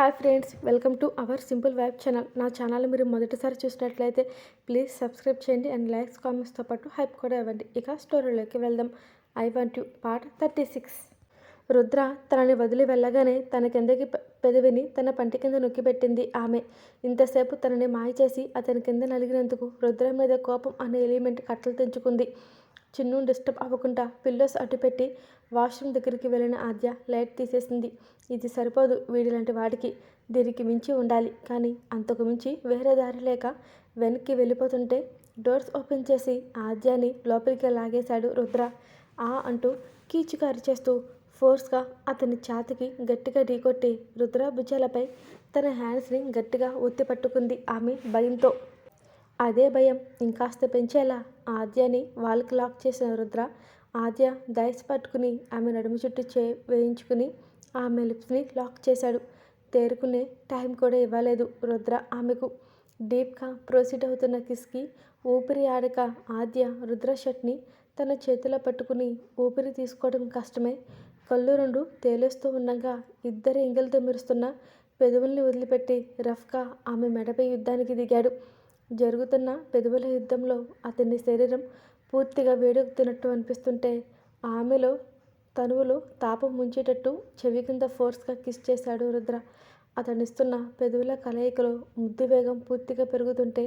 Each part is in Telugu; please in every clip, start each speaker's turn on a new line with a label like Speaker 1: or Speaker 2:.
Speaker 1: Hi friends welcome to our simple vibe channel. నా ఛానల్ మీరు మొదటిసారి చూసినట్లయితే ప్లీజ్ సబ్స్క్రైబ్ చేయండి అండ్ లైక్స్ కామెంట్స్తో పాటు హైప్ కూడా ఇవ్వండి. ఇక స్టోరీలోకి వెళ్దాం. I want you part thirty six. Rudra తనని వదిలి వెళ్ళగానే తన కిందకి పెదవిని తన పంటి కింద నొక్కిపెట్టింది ఆమె. ఇంతసేపు తనని మాయ చేసి అతని కింద నలిగినందుకు రుద్ర మీద కోపం అనే ఎలిమెంట్ కట్టలు తెంచుకుంది. చిన్ను డిస్టర్బ్ అవ్వకుండా పిల్లోస్ అడ్డుపెట్టి వాష్రూమ్ దగ్గరికి వెళ్ళిన ఆద్య లైట్ తీసేసింది. ఇది సరిపోదు వీడిలాంటి వాడికి దీనికి మించి ఉండాలి. కానీ అంతకు మించి వేరే దారి లేక వెనక్కి వెళ్ళిపోతుంటే డోర్స్ ఓపెన్ చేసి ఆద్యాని లోపలికి లాగేశాడు రుద్ర. ఆ అంటూ కీచుకారి చేస్తూ ఫోర్స్గా అతని ఛాతికి గట్టిగా ఢీకొట్టి రుద్ర భుజాలపై తన హ్యాండ్స్ని గట్టిగా ఒత్తి పట్టుకుంది ఆమె భయంతో. అదే భయం ఇంకాస్త పెంచేలా ఆద్యని వాళ్ళకి లాక్ చేసిన రుద్ర ఆద్య దయస్ పట్టుకుని ఆమె నడుము చుట్టూ చే వేయించుకుని ఆమె లిప్స్ని లాక్ చేశాడు. తేరుకునే టైం కూడా ఇవ్వలేదు రుద్ర ఆమెకు. డీప్గా ప్రొసీడ్ అవుతున్న కిస్కి ఊపిరి ఆడక ఆద్య రుద్ర షర్ట్ని తన చేతిలో పట్టుకుని ఊపిరి తీసుకోవడం కష్టమే. కళ్ళు రెండు తేలేస్తూ ఉండగా ఇద్దరు ఎంగిలితో మెరుస్తున్న పెదవుల్ని వదిలిపెట్టి రఫ్గా ఆమె మెడపై యుద్ధానికి దిగాడు. జరుగుతున్న పెదవుల యుద్ధంలో అతని శరీరం పూర్తిగా వేడెక్కుతున్నట్టు అనిపిస్తుంటే ఆమెలో తనువులు తాపం ముంచేటట్టు చెవి కింద ఫోర్స్గా కిస్ చేశాడు రుద్ర. అతనిస్తున్న పెదవుల కలయికలో ముద్దు వేగం పూర్తిగా పెరుగుతుంటే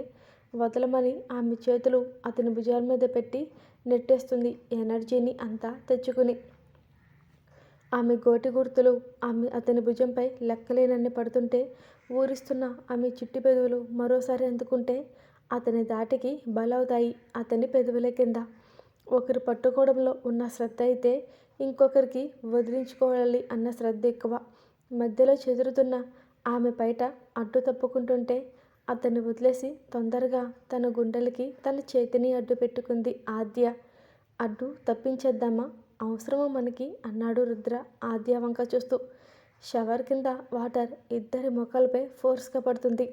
Speaker 1: వదలమని ఆమె చేతులు అతని భుజాల మీద పెట్టి నెట్టేస్తుంది ఎనర్జీని అంతా తెచ్చుకుని. ఆమె గోటి గుర్తులు ఆమె అతని భుజంపై లెక్కలేనన్ని పడుతుంటే ఊరిస్తున్న ఆమె చిట్టి పెదవులు మరోసారి అందుకుంటే అతని దాటికి బలవుతాయి అతని పెదవుల కింద. ఒకరు పట్టుకోవడంలో ఉన్న శ్రద్ధ అయితే ఇంకొకరికి వదిలించుకోవాలి అన్న శ్రద్ధ ఎక్కువ. మధ్యలో చెదురుతున్న ఆమె బయట అడ్డు తప్పుకుంటుంటే అతన్ని వదిలేసి తొందరగా తన గుండెలకి తన చేతిని అడ్డు పెట్టుకుంది ఆద్య. అడ్డు తప్పించేద్దామా? అవసరమా మనకి? అన్నాడు రుద్ర ఆద్య వంక చూస్తూ. షవర్ కింద వాటర్ ఇద్దరి మొక్కలపై ఫోర్స్గా పడుతుంది.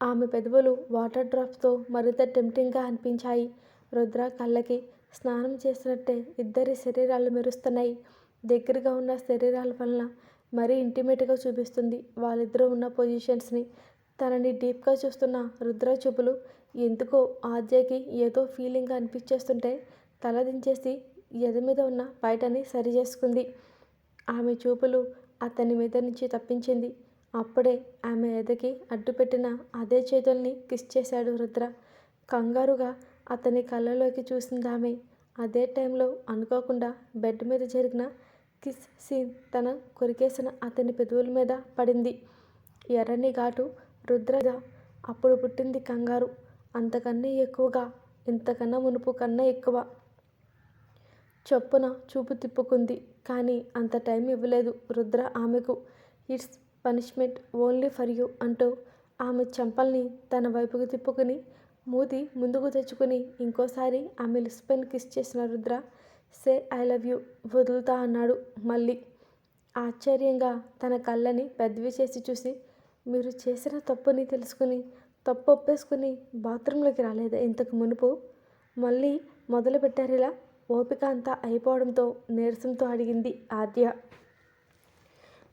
Speaker 1: ఆమె పెదవులు వాటర్ డ్రాప్స్తో మరింత టెంప్టింగ్గా అనిపించాయి. రుద్ర కళ్ళకి స్నానం చేసినట్టే ఇద్దరి శరీరాలు మెరుస్తున్నాయి. దగ్గరగా ఉన్న శరీరాల వలన మరీ ఇంటిమేట్గా చూపిస్తుంది. వాళ్ళిద్దరూ ఉన్న పొజిషన్స్ని తనని డీప్గా చూస్తున్న రుద్ర చూపులు ఎందుకో ఆద్యకి ఏదో ఫీలింగ్గా అనిపించేస్తుంటే తల దించేసి ఎద మీద ఉన్న బయటని సరి చేసుకుంది. ఆమె చూపులు అతని మీద నుంచి తప్పించింది. అప్పుడే ఆమె ఎదకి అడ్డుపెట్టిన అదే చేతుల్ని కిస్ చేశాడు రుద్ర. కంగారుగా అతని కళ్ళలోకి చూసింది ఆమె. అదే టైంలో అనుకోకుండా బెడ్ మీద జరిగిన కిస్ సీన్ తన కొరికేసిన అతని పెదవుల మీద పడింది. ఎర్రని ఘాటు రుద్రగా అప్పుడు పుట్టింది కంగారు. అంతకన్నా ఎక్కువగా ఇంతకన్నా మునుపు కన్నా ఎక్కువ. చొప్పున చూపు తిప్పుకుంది. కానీ అంత టైం ఇవ్వలేదు రుద్ర ఆమెకు. It's punishment only for you అంటూ ఆమె చెంపల్ని తన వైపుకు తిప్పుకుని మూతి ముందుకు తెచ్చుకుని ఇంకోసారి ఆమె లిస్పెన్ కిస్ చేసిన Rudra say I love you వదులుతా అన్నాడు మళ్ళీ. ఆశ్చర్యంగా తన కళ్ళని పెద్దవి చేసి చూసి మీరు చేసిన తప్పుని తెలుసుకుని తప్పు ఒప్పేసుకుని బాత్రూంలోకి రాలేదా ఇంతకు మునుపు? మళ్ళీ మొదలు పెట్టారు ఇలా? ఓపిక అంతా అయిపోవడంతో నీరసంతో అడిగింది ఆద్య.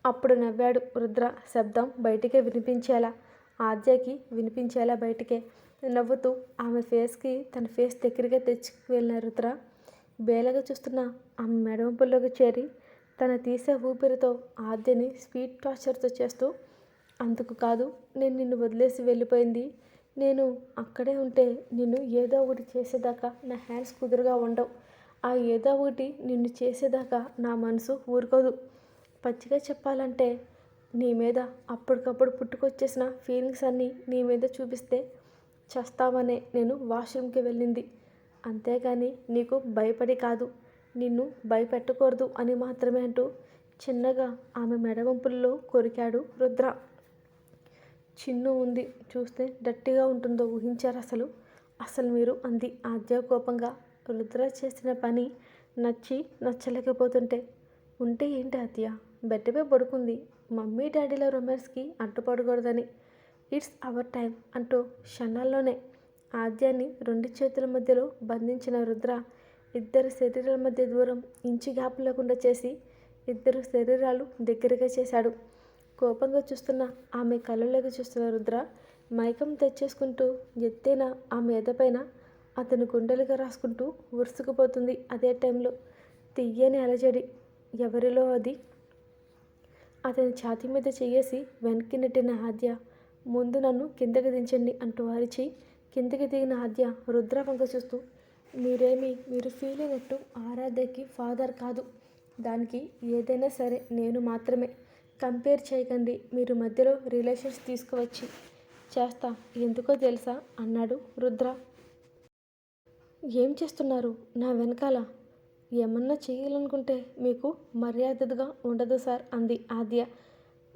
Speaker 1: అప్పుడు నవ్వాడు రుద్ర శబ్దం బయటికే వినిపించేలా. ఆద్యకి వినిపించేలా బయటికే నవ్వుతూ ఆమె ఫేస్కి తన ఫేస్ దగ్గరగా తెచ్చి వెళ్ళిన రుద్ర బేలగా చూస్తున్న ఆమె మెడవంపుల్లోకి చేరి తన తీసే ఊపిరితో ఆద్యని స్వీట్ టార్చర్తో చేస్తూ అందుకు కాదు నేను నిన్ను వదిలేసి వెళ్ళిపోయింది. నేను అక్కడే ఉంటే నిన్ను ఏదో ఒకటి చేసేదాకా నా హ్యాండ్స్ కుదురుగా ఉండవు. ఆ ఏదో ఒకటి నిన్ను చేసేదాకా నా మనసు ఊరుకోదు. పచ్చిగా చెప్పాలంటే నీ మీద అప్పటికప్పుడు పుట్టుకొచ్చేసిన ఫీలింగ్స్ అన్నీ నీ మీద చూపిస్తే చస్తావనే నేను వాష్రూమ్కి వెళ్ళింది. అంతేగాని నీకు భయపడి కాదు. నిన్ను భయపెట్టకూడదు అని మాత్రమే అంటూ చిన్నగా ఆమె మెడవంపుల్లో కొరికాడు రుద్ర. చిన్ను ఉంది. చూస్తే డట్టిగా ఉంటుందో ఊహించారు అసలు అసలు మీరు అంది ఆద్య కోపంగా. రుద్ర చేసిన పని నచ్చి నచ్చలేకపోతుంటే ఉంటే ఏంటి అత్య? బెడ్పై పడుకుంది. మమ్మీ డాడీల రొమాన్స్కి అడ్డుపడకూడదని. ఇట్స్ అవర్ టైం అంటూ క్షణాల్లోనే ఆద్యాన్ని రెండు చేతుల మధ్యలో బంధించిన రుద్ర ఇద్దరు శరీరాల మధ్య దూరం ఇంచు గ్యాప్ లేకుండా చేసి ఇద్దరు శరీరాలు దగ్గరగా చేశాడు. కోపంగా చూస్తున్న ఆమె కళ్ళలోకి చూస్తున్న రుద్ర మైకం తెచ్చేసుకుంటూ ఎత్తైన ఆమె ఎదపైన అతను గుండెలుగా రాసుకుంటూ ఉరుసుకుపోతుంది అదే టైంలో తియ్యని అలజడి ఎవరిలో అది? అతని ఛాతీ మీద చేసి వెనక్కి నెట్టిన ఆద్య ముందు నన్ను కిందకి దించండి అంటూ అరిచి కిందకి దిగిన ఆద్య రుద్ర వంక చూస్తూ మీరేమి మీరు ఫీల్ అయినట్టు ఆరాధ్యకి ఫాదర్ కాదు. దానికి ఏదైనా సరే నేను మాత్రమే. కంపేర్ చేయకండి. మీరు మధ్యలో రిలేషన్స్ తీసుకువచ్చి చేస్తా. ఎందుకో తెలుసా? అన్నాడు రుద్ర. ఏం చేస్తున్నారు? నా వెనకాల ఏమన్నా చేయాలనుకుంటే మీకు మర్యాదగా ఉండదు సార్ అంది ఆద్య.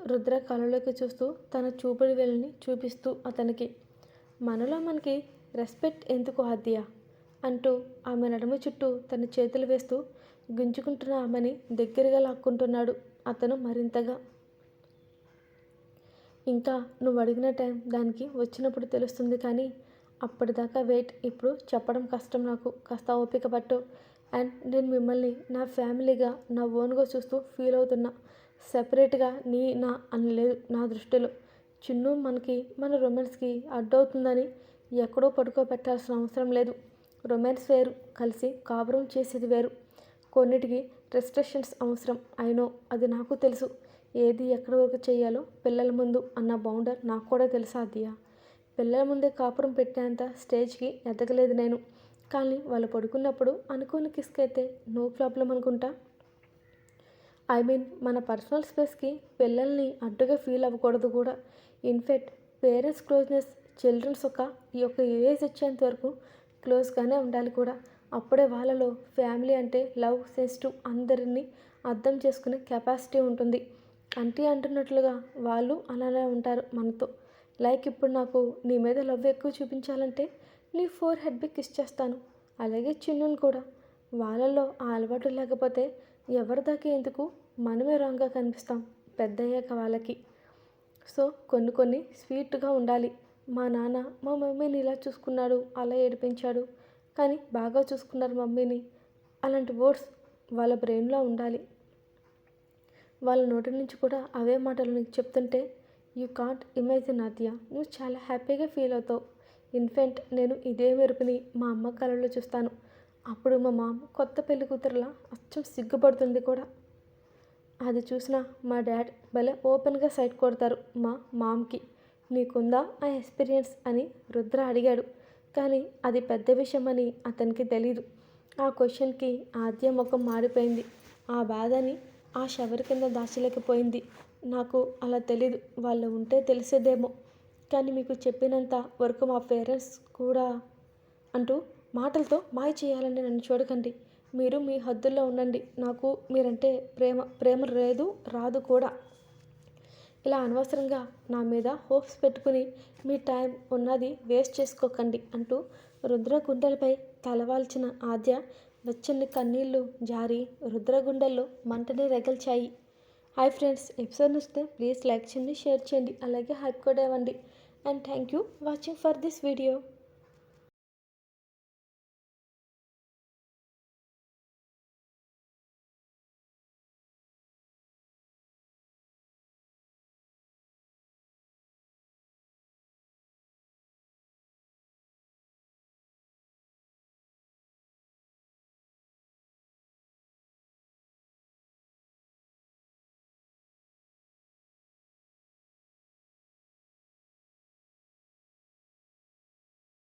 Speaker 1: రుద్ర కళ్ళలోకి చూస్తూ తన చూపుడు వేలిని చూపిస్తూ అతనికి మనలో మనకి రెస్పెక్ట్ ఎందుకు ఆద్య అంటూ ఆమె నడుము చుట్టూ తన చేతులు వేస్తూ గుంజుకుంటున్న ఆమెని దగ్గరగా లాక్కుంటున్నాడు అతను మరింతగా. ఇంకా నువ్వు అడిగిన టైం దానికి వచ్చినప్పుడు తెలుస్తుంది కానీ అప్పటిదాకా వెయిట్. ఇప్పుడు చెప్పడం కష్టం నాకు. కాస్త ఓపిక పట్టు. అండ్ నేను మిమ్మల్ని నా ఫ్యామిలీగా నా ఓన్గా చూస్తూ ఫీల్ అవుతున్నా. సెపరేట్గా నీ నా అని లేదు నా దృష్టిలో. చిన్ను మనకి మన రొమాన్స్కి అడ్డవుతుందని ఎక్కడో పడుకోబెట్టాల్సిన అవసరం లేదు. రొమాన్స్ వేరు. కలిసి కాపురం చేసేది వేరు. కొన్నిటికి రెస్ట్రిక్షన్స్ అవసరం. అయినో అది నాకు తెలుసు. ఏది ఎక్కడి వరకు చేయాలో పిల్లల ముందు అన్న బౌండర్ నాకు కూడా తెలుసా అదియా? పిల్లల ముందే కాపురం పెట్టేంత స్టేజ్కి ఎదగలేదు నేను. కానీ వాళ్ళు పడుకున్నప్పుడు అనుకోని కిస్క్ అయితే నో ప్రాబ్లం అనుకుంటా. ఐ మీన్ మన పర్సనల్ స్పేస్కి పిల్లల్ని అడ్డుగా ఫీల్ అవ్వకూడదు కూడా. ఇన్ఫెక్ట్ పేరెంట్స్ క్లోజ్నెస్ చిల్డ్రన్స్ ఒక ఈ యొక్క ఏజ్ వచ్చేంత వరకు క్లోజ్గానే ఉండాలి కూడా. అప్పుడే వాళ్ళలో ఫ్యామిలీ అంటే లవ్ సెన్సిటివ్ అందరినీ అర్థం చేసుకునే కెపాసిటీ ఉంటుంది. అంటే అంటున్నట్లుగా వాళ్ళు అలానే ఉంటారు మనతో. లైక్ ఇప్పుడు నాకు నీ మీద లవ్ ఎక్కువ చూపించాలంటే నీ ఫోర్ హెడ్ బిక్ కిస్ చేస్తాను. అలాగే చిన్నుని కూడా. వాళ్ళల్లో ఆ అలవాటు లేకపోతే ఎవరిదాకా ఎందుకు? మనమే రాంగ్గా కనిపిస్తాం. పెద్దయ్యాక వాళ్ళకి. సో కొన్ని కొన్ని స్వీట్గా ఉండాలి. మా నాన్న మా మమ్మీని ఇలా చూసుకున్నాడు అలా ఏడిపించాడు. కానీ బాగా చూసుకున్నారు మమ్మీని. అలాంటి వర్డ్స్ వాళ్ళ బ్రెయిన్లో ఉండాలి. వాళ్ళ నోటి నుంచి కూడా అవే మాటలు నీకు చెప్తుంటే యూ కాంట్ ఇమాజిన్ ఆద్య నువ్వు చాలా హ్యాపీగా ఫీల్ అవుతావు. ఇన్ఫెంట్ నేను ఇదే మెరుపుని మా అమ్మ కళ్ళలో చూస్తాను. అప్పుడు మా మామ కొత్త పెళ్ళి కూతురులా అచ్చం సిగ్గుపడుతుంది కూడా. అది చూసిన మా డాడ్ భలే ఓపెన్గా సైట్ కొడతారు మా మామ్కి. నీకుందా ఆ ఎక్స్పీరియన్స్ అని రుద్ర అడిగాడు. కానీ అది పెద్ద విషయం అని అతనికి తెలీదు. ఆ క్వశ్చన్కి ఆద్య ముఖం మారిపోయింది. ఆ బాధని ఆ షవర్ కింద దాచలేకపోయింది. నాకు అలా తెలీదు. వాళ్ళు ఉంటే తెలిసేదేమో. కానీ మీకు చెప్పినంత వరకు మా పేరెంట్స్ కూడా అంటూ మాటలతో మాయ చేయాలని నన్ను చూడకండి. మీరు మీ హద్దుల్లో ఉండండి. నాకు మీరంటే ప్రేమ ప్రేమ లేదు రాదు కూడా. ఇలా అనవసరంగా నా మీద హోప్స్ పెట్టుకుని మీ టైం ఉన్నది వేస్ట్ చేసుకోకండి అంటూ రుద్ర గుండెలపై తలవాల్చిన ఆద్య వెచ్చని కన్నీళ్ళు జారి రుద్రగుండల్లో మంటనే మంటని రగిల్చాయి. హాయ్ ఫ్రెండ్స్ ఎపిసోడ్ నచ్చితే ప్లీజ్ లైక్ చేయండి షేర్ చేయండి అలాగే హైప్ కూడా ఇవ్వండి. And thank you watching for this video.